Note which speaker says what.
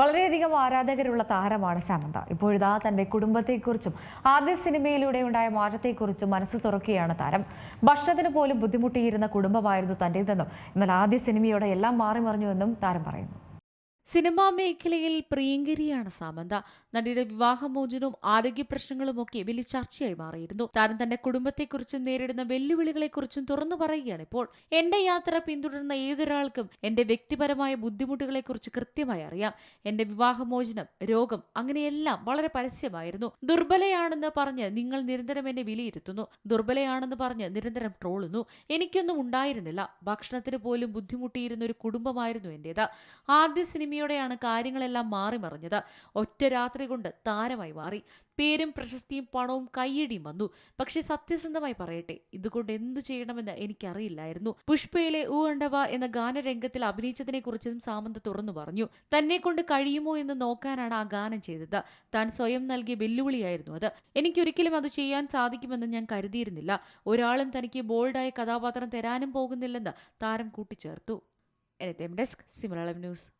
Speaker 1: വളരെയധികം ആരാധകരുള്ള താരമാണ് സമന്ത ഇപ്പോഴിതാ തന്റെ കുടുംബത്തെക്കുറിച്ചും ആദ്യ സിനിമയിലൂടെ ഉണ്ടായ മാറ്റത്തെക്കുറിച്ചും മനസ്സ് തുറക്കുകയാണ് താരം. ഭക്ഷണത്തിന് പോലും ബുദ്ധിമുട്ടിയിരുന്ന കുടുംബമായിരുന്നു തന്റേതെന്നും എന്നാൽ ആദ്യ സിനിമയോടെ എല്ലാം മാറി മറിഞ്ഞുവെന്നും താരം പറയുന്നു.
Speaker 2: സിനിമാ മേഖലയിൽ പ്രിയങ്കരിയാണ് സാമന്ത. നടിയുടെ വിവാഹമോചനവും ആരോഗ്യ പ്രശ്നങ്ങളുമൊക്കെ വലിയ ചർച്ചയായി മാറിയിരുന്നു. താരം തന്റെ കുടുംബത്തെക്കുറിച്ചും നേരിടുന്ന വെല്ലുവിളികളെക്കുറിച്ചും തുറന്നു പറയുകയാണ് ഇപ്പോൾ. എന്റെ യാത്ര പിന്തുടരുന്ന ഏതൊരാൾക്കും എന്റെ വ്യക്തിപരമായ ബുദ്ധിമുട്ടുകളെക്കുറിച്ച് കൃത്യമായി അറിയാം. എന്റെ വിവാഹമോചനം രോഗം അങ്ങനെയെല്ലാം വളരെ പരസ്യമായിരുന്നു. ദുർബലയാണെന്ന് പറഞ്ഞ് നിങ്ങൾ നിരന്തരം എന്നെ വിലയിരുത്തുന്നു. ദുർബലയാണെന്ന് പറഞ്ഞ് നിരന്തരം ട്രോളുന്നു. എനിക്കൊന്നും ഉണ്ടായിരുന്നില്ല. ഭക്ഷണത്തിന് പോലും ബുദ്ധിമുട്ടിയിരുന്ന ഒരു കുടുംബമായിരുന്നു എന്റേത്. ആദ്യ സിനിമയോടെയാണ് കാര്യങ്ങളെല്ലാം മാറി മറിഞ്ഞത്. ഒറ്റ രാത്രി കൊണ്ട് താരമായി മാറി. പേരും പ്രശസ്തിയും പണവും കയ്യടിയും വന്നു. പക്ഷെ സത്യസന്ധമായി പറയട്ടെ ഇതുകൊണ്ട് എന്തു ചെയ്യണമെന്ന് എനിക്കറിയില്ലായിരുന്നു. പുഷ്പയിലെ ഊ അണ്ടവ എന്ന ഗാനരംഗത്തിൽ അഭിനയിച്ചതിനെ കുറിച്ചും സാമന്ത് തുറന്നു പറഞ്ഞു. തന്നെ കൊണ്ട് കഴിയുമോ എന്ന് നോക്കാനാണ് ആ ഗാനം ചെയ്തത്. താൻ സ്വയം നൽകിയ വെല്ലുവിളിയായിരുന്നു അത്. എനിക്കൊരിക്കലും അത് ചെയ്യാൻ സാധിക്കുമെന്ന് ഞാൻ കരുതിയിരുന്നില്ല. ഒരാളും തനിക്ക് ബോൾഡായ കഥാപാത്രം തരാനും പോകുന്നില്ലെന്ന് താരം കൂട്ടിച്ചേർത്തു. എനിത്തേം ഡെസ്ക് സിമലളം ന്യൂസ്.